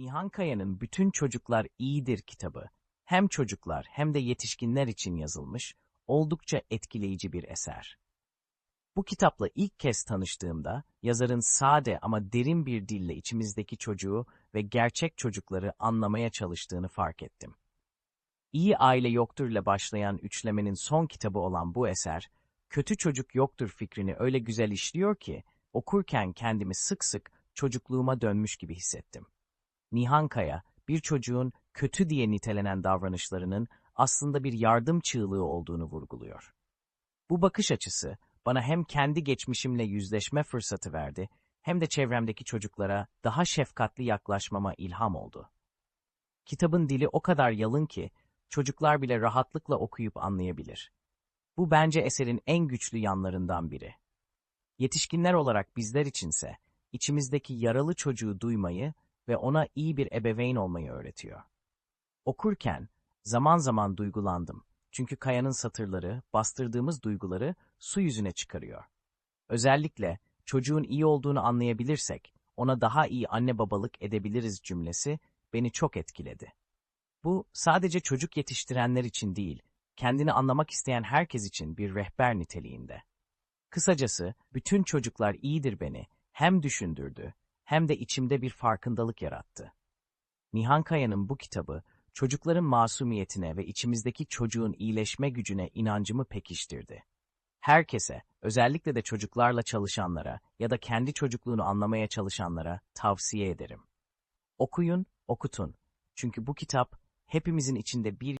Nihan Kaya'nın Bütün Çocuklar İyidir kitabı hem çocuklar hem de yetişkinler için yazılmış oldukça etkileyici bir eser. Bu kitapla ilk kez tanıştığımda yazarın sade ama derin bir dille içimizdeki çocuğu ve gerçek çocukları anlamaya çalıştığını fark ettim. İyi aile yoktur ile başlayan üçlemenin son kitabı olan bu eser, kötü çocuk yoktur fikrini öyle güzel işliyor ki, okurken kendimi sık sık çocukluğuma dönmüş gibi hissettim. Nihan Kaya, bir çocuğun kötü diye nitelenen davranışlarının aslında bir yardım çığlığı olduğunu vurguluyor. Bu bakış açısı bana hem kendi geçmişimle yüzleşme fırsatı verdi, hem de çevremdeki çocuklara daha şefkatli yaklaşmama ilham oldu. Kitabın dili o kadar yalın ki, çocuklar bile rahatlıkla okuyup anlayabilir. Bu bence eserin en güçlü yanlarından biri. Yetişkinler olarak bizler içinse, içimizdeki yaralı çocuğu duymayı ve ona iyi bir ebeveyn olmayı öğretiyor. Okurken, zaman zaman duygulandım. Çünkü Kaya'nın satırları, bastırdığımız duyguları su yüzüne çıkarıyor. Özellikle, çocuğun iyi olduğunu anlayabilirsek, ona daha iyi anne babalık edebiliriz cümlesi beni çok etkiledi. Bu, sadece çocuk yetiştirenler için değil, kendini anlamak isteyen herkes için bir rehber niteliğinde. Kısacası, bütün çocuklar iyidir beni hem düşündürdü, hem de içimde bir farkındalık yarattı. Nihan Kaya'nın bu kitabı, çocukların masumiyetine ve içimizdeki çocuğun iyileşme gücüne inancımı pekiştirdi. Herkese, özellikle de çocuklarla çalışanlara ya da kendi çocukluğunu anlamaya çalışanlara tavsiye ederim. Okuyun, okutun. Çünkü bu kitap hepimizin içinde bir